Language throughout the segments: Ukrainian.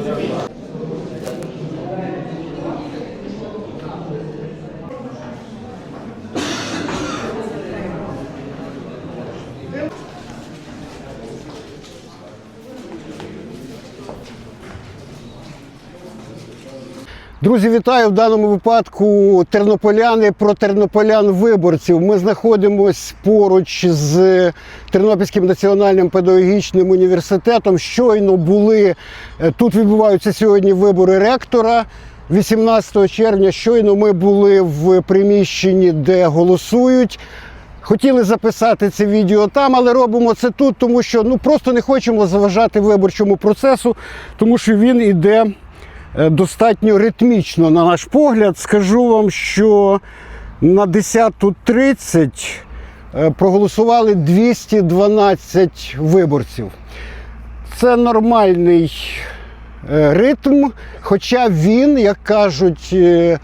Дякую. Друзі, вітаю в даному випадку тернополяни про тернополян виборців. Ми знаходимося поруч з Тернопільським національним педагогічним університетом. Щойно були е, тут відбуваються сьогодні вибори ректора. 18 червня щойно ми були в приміщенні, де голосують. Хотіли записати це відео там, але робимо це тут, тому що ну просто не хочемо заважати виборчому процесу, тому що він іде достатньо ритмічно, на наш погляд. Скажу вам, що на 10.30 е, проголосували 212 виборців. Це нормальний е, ритм, хоча він, як кажуть е,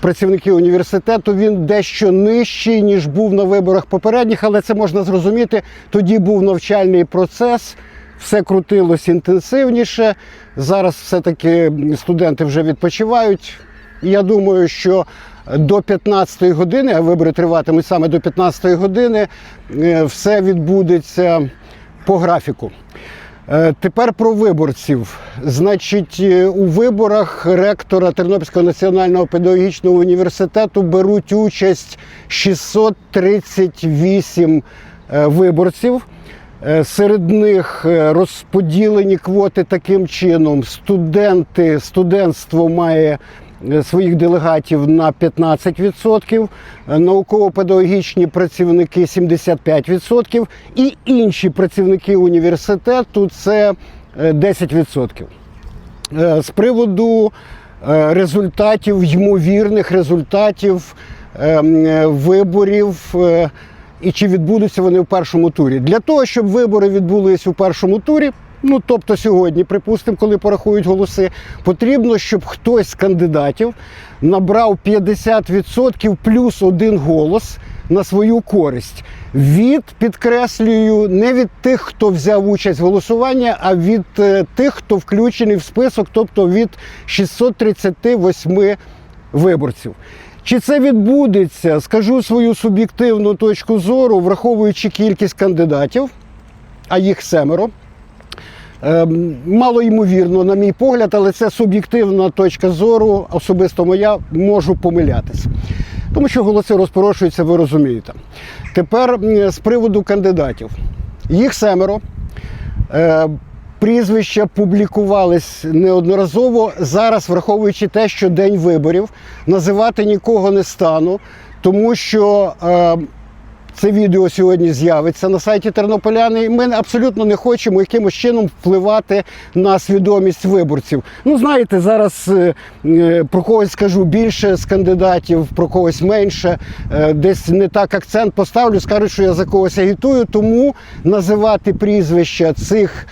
працівники університету, він дещо нижчий, ніж був на виборах попередніх, але це можна зрозуміти. Тоді був навчальний процес, все крутилось інтенсивніше. Зараз все-таки студенти вже відпочивають. Я думаю, що до 15-ї години, а вибори триватимуть саме до 15-ї години, е, все відбудеться по графіку. Е, Тепер про виборців. Значить, е, у виборах ректора Тернопільського національного педагогічного університету беруть участь 638 е, виборців. Е, Серед них е, розподілені квоти таким чином: студенти, студентство має е, своїх делегатів на 15%, е, науково-педагогічні працівники 75% і інші працівники університету це е, 10%. Е, З приводу результатів, ймовірних результатів е, м, е, виборів. І чи відбудуться вони в першому турі? Для того, щоб вибори відбулись у першому турі, ну тобто сьогодні, припустимо, коли порахують голоси, потрібно, щоб хтось з кандидатів набрав 50% плюс один голос на свою користь. Від підкреслюю не від тих, хто взяв участь в голосуванні, а від е, тих, хто включений в список, тобто від 638 виборців. Чи це відбудеться? Скажу свою суб'єктивну точку зору, враховуючи кількість кандидатів, а їх семеро. Ем, Мало ймовірно, на мій погляд, але це суб'єктивна точка зору, особисто моя, можу помилятися. Тому що голоси розпорошуються, ви розумієте. Тепер з приводу кандидатів. Їх семеро. Прізвища публікувались неодноразово. Зараз, враховуючи те, що день виборів, називати нікого не стану, тому що е, це відео сьогодні з'явиться на сайті Тернополяни. Ми абсолютно не хочемо якимось чином впливати на свідомість виборців. Ну, знаєте, зараз е, е, про когось скажу більше з кандидатів, про когось менше. Е, Десь не так акцент поставлю, скажуть, що я за когось агітую, тому називати прізвища цих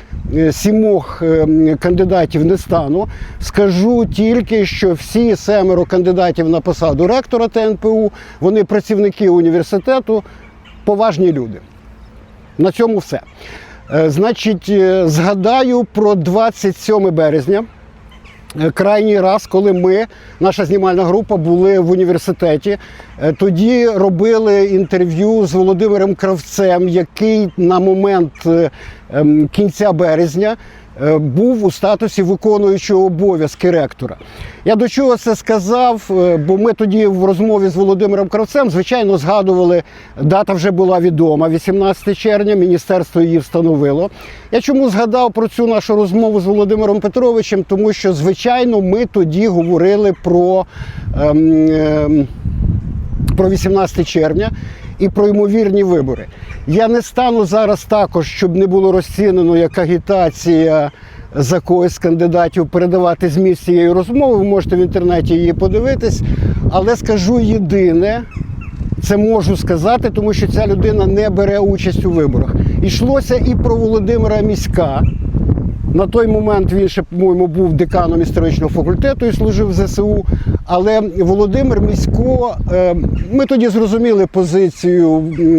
сімох е, кандидатів не стану. Скажу тільки, що всі семеро кандидатів на посаду ректора ТНПУ, вони працівники університету, поважні люди. На цьому все. Е, Значить, е, згадаю про 27 березня. Е, Крайній раз, коли ми, наша знімальна група, були в університеті, е, тоді робили інтерв'ю з Володимиром Кравцем, який на момент е, ем, кінця березня був у статусі виконуючого обов'язки ректора. Я до чого це сказав, е, бо ми тоді в розмові з Володимиром Кравцем, звичайно, згадували, дата вже була відома, 18 червня, міністерство її встановило. Я чому згадав про цю нашу розмову з Володимиром Петровичем? Тому що, звичайно, ми тоді говорили про. Ем, ем, про 18 червня і про ймовірні вибори. Я не стану зараз також, щоб не було розцінено як агітація за когось кандидатів передавати зміст цієї розмови. Ви можете в інтернеті її подивитись. Але скажу єдине, це можу сказати, тому що ця людина не бере участь у виборах. Йшлося і про Володимира Міська. На той момент він ще, по-моєму, був деканом історичного факультету і служив в ЗСУ. Але Володимир Місько, е, ми тоді зрозуміли позицію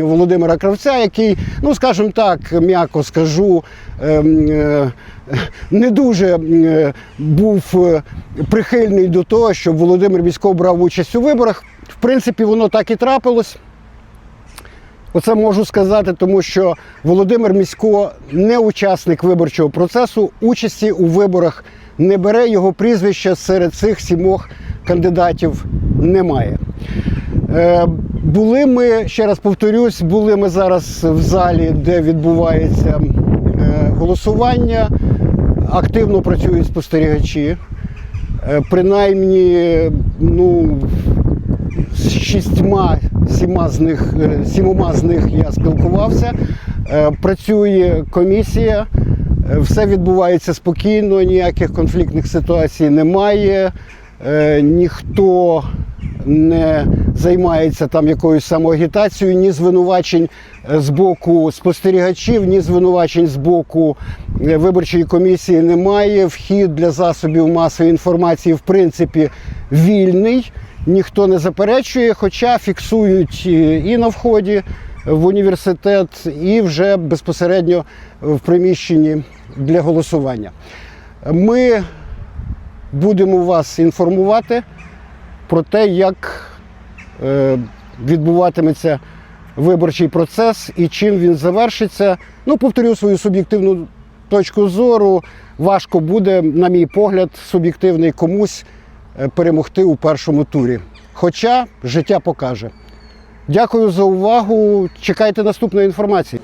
Володимира Кравця, який, ну скажімо так, м'яко скажу, е, м, е, не дуже е, був прихильний до того, щоб Володимир Місько брав участь у виборах. В принципі, воно так і трапилось. Оце можу сказати, тому що Володимир Місько не учасник виборчого процесу, участі у виборах не бере. Його прізвища серед цих сімох кандидатів немає. Е, були ми, ще раз повторюсь, були ми зараз в залі, де відбувається е, голосування. Активно працюють спостерігачі. Е, принаймні, ну, з шістьма, сіма з них, е, сімома з них я спілкувався. Е, Працює комісія, е, все відбувається спокійно, ніяких конфліктних ситуацій немає. Ніхто не займається там якоюсь самоагітацією, ні звинувачень з боку спостерігачів, ні звинувачень з боку виборчої комісії немає. Вхід для засобів масової інформації, в принципі, вільний. Ніхто не заперечує, хоча фіксують е, і на вході в університет, і вже безпосередньо в приміщенні для голосування. Ми будемо вас інформувати про те, як е, відбуватиметься виборчий процес і чим він завершиться. Ну, повторю свою суб'єктивну точку зору. Важко буде, на мій погляд, суб'єктивний комусь перемогти у першому турі. Хоча життя покаже. Дякую за увагу. Чекайте наступної інформації.